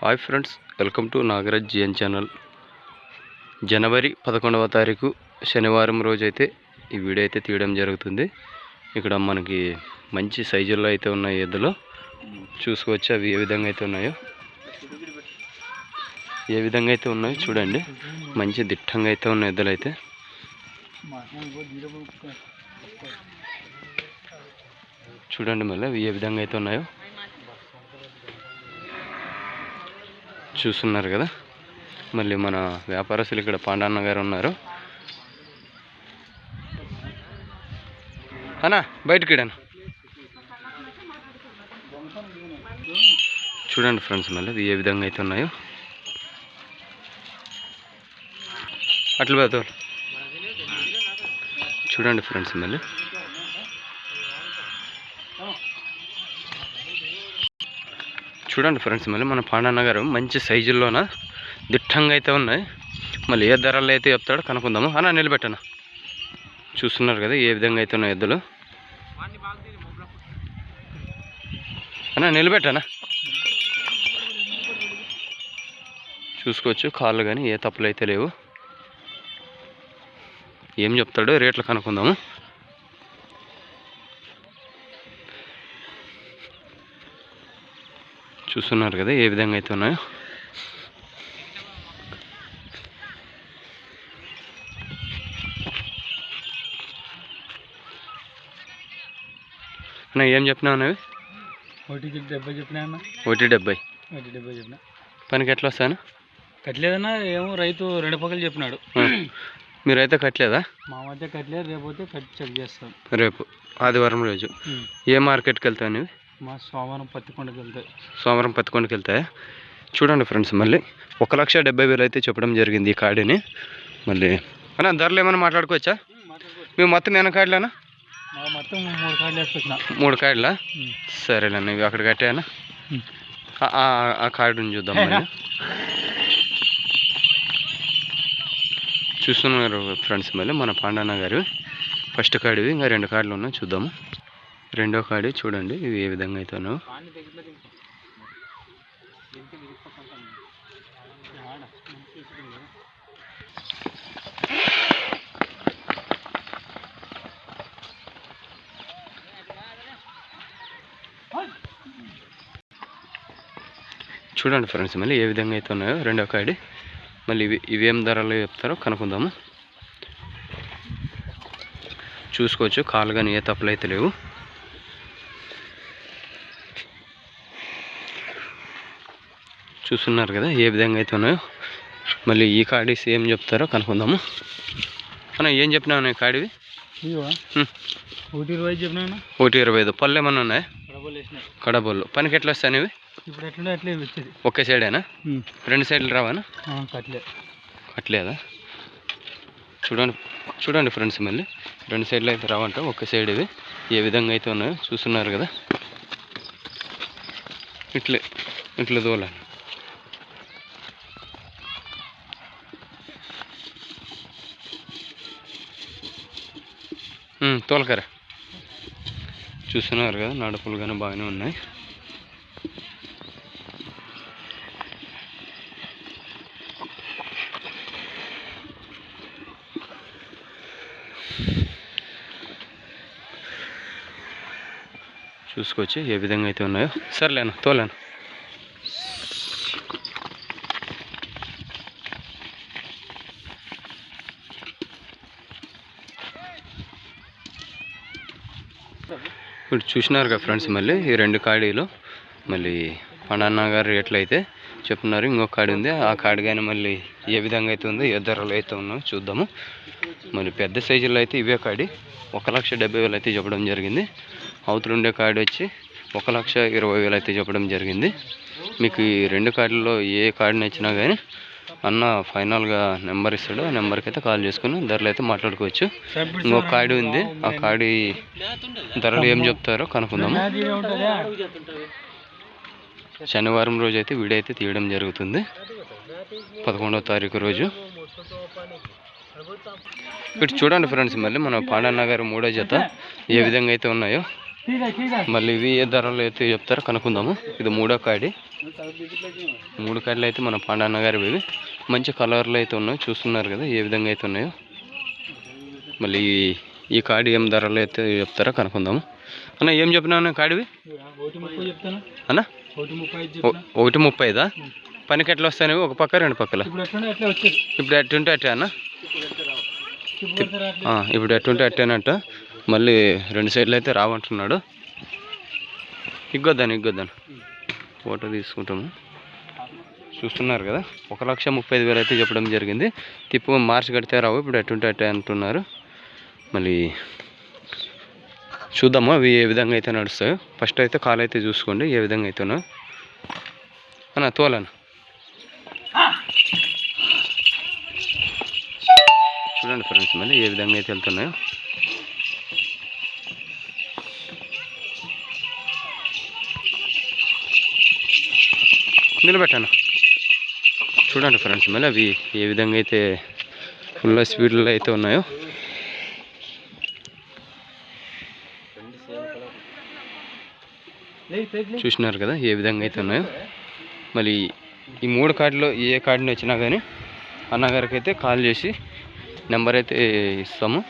Hi friends welcome to Nagaraj GN channel. జనవరి పదకొండవ తారీఖు శనివారం రోజు అయితే ఈ వీడియో అయితే తీయడం జరుగుతుంది. ఇక్కడ మనకి మంచి సైజుల్లో అయితే ఉన్నాయి ఎద్దులు. చూసుకోవచ్చు అవి ఏ విధంగా అయితే ఉన్నాయో? ఏ విధంగా అయితే ఉన్నాయో చూడండి. మంచి దిట్టంగా అయితే ఉన్న ఎద్దులు అయితే. చూడండి మళ్ళీ అవి ఏ విధంగా అయితే ఉన్నాయో. చూస్తున్నారు కదా. మళ్ళీ మన వ్యాపారస్తులు ఇక్కడ పాండన్న గారు ఉన్నారు. అనా బయటకి చూడండి ఫ్రెండ్స్ మళ్ళీ ఏ విధంగా అయితే ఉన్నాయో. అట్లా పోతావు చూడండి ఫ్రెండ్స్ మళ్ళీ. చూడండి ఫ్రెండ్స్ మళ్ళీ మన పాండన్న గారు మంచి సైజుల్లోన దిట్టంగా అయితే ఉన్నాయి. మళ్ళీ ఏ ధరలు అయితే చెప్తాడో కనుక్కుందాము. అన్న నిలబెట్టనా? చూస్తున్నారు కదా ఏ విధంగా అయితే ఉన్నాయి ఎద్దులు? అన్న నిలబెట్టనా? చూసుకోవచ్చు కాళ్ళు కానీ ఏ తప్పులు అయితే లేవు. ఏం చెప్తాడో రేట్లు కనుక్కుందాము. చూస్తున్నారు కదా ఏ విధంగా అయితే ఉన్నాయో. అన్న ఏం చెప్పినావు అన్నవి? ఒకటికి డెబ్బై చెప్పినా అన్న. ఒకటి డెబ్బై. ఒకటి డెబ్బై చెప్పిన. పనికి ఎట్లా వస్తాను కట్టలేదన్నా ఏమో రైతు రెండు పక్కలు చెప్పినాడు. మీరైతే కట్టలేదా? మా మధ్య కట్టలేదు రేపు పోతే కట్టి చెక్ చేస్తాం. రేపు ఆదివారం రోజు. ఏ మార్కెట్కి వెళ్తావు మా సోమవారం పత్తికొండకి వెళ్తాయి సోమవారం పత్తికొండకి వెళ్తాయా చూడండి ఫ్రెండ్స్ మళ్ళీ ఒక లక్ష డెబ్బై వేలు అయితే చెప్పడం జరిగింది ఈ కాడిని. మళ్ళీ అన్న ధరలు ఏమైనా మాట్లాడుకోవచ్చా? మేము మొత్తం ఎన్న కాడలేనా మొత్తం మూడు కార్డులు వేసుకొచ్చిన మూడు కాడలా? సరేలేండి ఇవి అక్కడ కట్టాయనా ఆ- కార్డుని చూద్దాం మళ్ళీ. చూస్తున్నారు ఫ్రెండ్స్ మళ్ళీ మన పాండన్న గారు. ఫస్ట్ కార్డువి ఇంకా రెండు కార్డులు ఉన్నాయి చూద్దాము. రెండో కాడి చూడండి ఇవి ఏ విధంగా అయితే ఉన్నాయో చూడండి ఫ్రెండ్స్ మళ్ళీ ఏ విధంగా అయితే ఉన్నాయో రెండో కాడి మళ్ళీ ఇవి ఇవేం ధరలు చెప్తారో కనుక్కుందాము. చూసుకోవచ్చు కాలు కానీ ఏ తప్పులు అయితే లేవు. చూస్తున్నారు కదా ఏ విధంగా అయితే ఉన్నాయో. మళ్ళీ ఈ కాడీస్ ఏం చెప్తారో కనుక్కుందాము. అన్న ఏం చెప్పినావు అన్న ఈ కాడివి. ఒకటి ఇరవై చెప్పినా అన్న? ఒకటి ఇరవై ఐదు. పళ్ళు ఏమన్నా ఉన్నాయా? కడబోళ్ళు పనికి ఎట్లా వస్తాయి ఇవి ఒకే సైడేనా రెండు సైడ్లు రావానా కట్టలే. కట్టలేదా? చూడండి చూడండి ఫ్రెండ్స్ మళ్ళీ. రెండు సైడ్లు అయితే రావంట ఒక సైడ్ ఇవి. ఏ విధంగా అయితే ఉన్నాయో చూస్తున్నారు కదా. ఇట్లే ఇట్లా దోలాలి తోలకర చూస్తున్నారు కదా నడుపులు కానీ బాగానే ఉన్నాయి. చూసుకొచ్చి ఏ విధంగా అయితే ఉన్నాయో. సర్లేను తోలేను? ఇప్పుడు చూసినారు కదా ఫ్రెండ్స్ మళ్ళీ ఈ రెండు కాడీలు. మళ్ళీ పండన్న గారు రేట్లు అయితే చెప్తున్నారు ఇంకొక కాడి ఉంది. ఆ కాడి కానీ మళ్ళీ ఏ విధంగా అయితే ఉందో ఏ ధరలు అయితే ఉన్నాయో చూద్దాము. మరి పెద్ద సైజులో అయితే ఇవే కాడి. ఒక లక్ష డెబ్బై వేలు అయితే చెప్పడం జరిగింది. అవతల ఉండే కార్డు వచ్చి ఒక లక్ష ఇరవై వేలు అయితే చెప్పడం జరిగింది. మీకు ఈ రెండు కార్డుల్లో ఏ కాడి నచ్చినా కానీ అన్న ఫైనల్గా నెంబర్ ఇస్తాడు. ఆ నెంబర్కి అయితే కాల్ చేసుకుని ధరలు అయితే మాట్లాడుకోవచ్చు. ఇంకొక కార్డు ఉంది. ఆ కార్డు ధరలు ఏం చెప్తారో కనుక్కుందాము శనివారం రోజు అయితే వీడియో అయితే తీయడం జరుగుతుంది. పదకొండవ తారీఖు రోజు. ఇటు చూడండి ఫ్రెండ్స్ మళ్ళీ మన పాండన్న గారు మూడో జత ఏ విధంగా అయితే ఉన్నాయో. మళ్ళీ ఇవి ఏ ధరలు అయితే చెప్తారో కనుక్కుందాము. ఇది మూడో కాడి మూడు కాడలు అయితే మన పాండన్న గారు ఇవి మంచి కలర్లు అయితే ఉన్నాయి. చూస్తున్నారు కదా ఏ విధంగా అయితే ఉన్నాయో. మళ్ళీ ఈ- కాడి ఏం ధరలు అయితే చెప్తారో కనుక్కుందాము. అన్న ఏం చెప్పినా కాడివి అన్న ఒకటి ముప్పై ఐదు ఓ- చెప్పిన ఒకటి ముప్పై ఐదా పనికి ఎట్లా వస్తాయి ఒక పక్క రెండు పక్కల? ఇప్పుడు ఎట్టుంటే అట్టే అన్న? ఇప్పుడు ఎట్టుంటే అట్టేనంట మళ్ళీ రెండు సైడ్లు అయితే రావంటున్నాడు. ఇగ్గొద్దాను ఇగ్గొద్దాను. ఫోటో తీసుకుంటాము. చూస్తున్నారు కదా ఒక లక్ష ముప్పై ఐదు వేలు అయితే చెప్పడం జరిగింది. తిప్పు మార్చి కడితే రావు ఇప్పుడు అటుంటే అట్టే అంటున్నారు. మళ్ళీ చూద్దాము అవి ఏ విధంగా అయితే నడుస్తాయో. ఫస్ట్ అయితే కాలు అయితే చూసుకోండి ఏ విధంగా అయితేనో. అన్న తోలను? చూడండి ఫ్రెండ్స్ మళ్ళీ ఏ విధంగా అయితే వెళ్తున్నాయో. నిలబెట్టాను. చూడండి ఫ్రెండ్స్ మళ్ళీ అవి ఏ విధంగా అయితే ఫుల్ స్పీడ్లో అయితే ఉన్నాయో. చూసినారు కదా ఏ విధంగా అయితే ఉన్నాయో. మళ్ళీ ఈ మూడు కార్డులో ఏ కార్డుని వచ్చినా కానీ అన్నగారికి అయితే కాల్ చేసి నెంబర్ అయితే ఇస్తాము.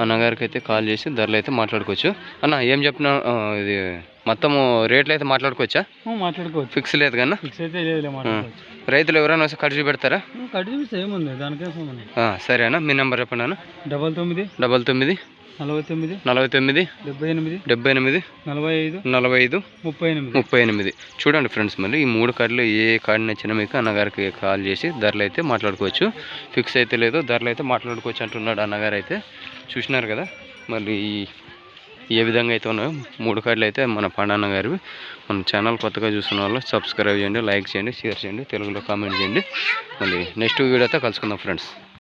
అన్నగారికి అయితే కాల్ చేసి ధరలు అయితే మాట్లాడుకోవచ్చు. అన్న ఏం చెప్పినా ఇది మొత్తము రేట్లు అయితే మాట్లాడుకోవచ్చా? మాట్లాడుకోవచ్చు. ఫిక్స్ లేదు కన్నా? ఫిక్స్ అయితే రైతులు ఎవరైనా వస్తే ఖర్చు పెడతారా? ఏముంది ఆ, సరే అన్న మీ నెంబర్ చెప్పండి అన్న. డబల్ తొమ్మిది. డబల్ తొమ్మిది. నలభై తొమ్మిది నలభై తొమ్మిది డెబ్బై ఎనిమిది డెబ్బై ఎనిమిది నలభై ఐదు నలభై ఐదు ముప్పై ఎనిమిది. ముప్పై ఎనిమిది. చూడండి ఫ్రెండ్స్ మళ్ళీ ఈ మూడు కార్డులు ఏ కార్డు నచ్చినా మీకు అన్నగారికి కాల్ చేసి ధరలు అయితే మాట్లాడుకోవచ్చు. ఫిక్స్ అయితే లేదు ధరలు అయితే మాట్లాడుకోవచ్చు అంటున్నాడు అన్నగారు అయితే. చూసినారు కదా మళ్ళీ ఈ- ఏ విధంగా అయితే ఉన్నాయో మూడు కార్డులు అయితే మన పండన్న గారివి మన ఛానల్ కొత్తగా చూస్తున్న వాళ్ళు సబ్స్క్రైబ్ చేయండి లైక్ చేయండి షేర్ చేయండి తెలుగులో కామెంట్ చేయండి. మళ్ళీ నెక్స్ట్ వీడియోతో కలుసుకుందాం ఫ్రెండ్స్.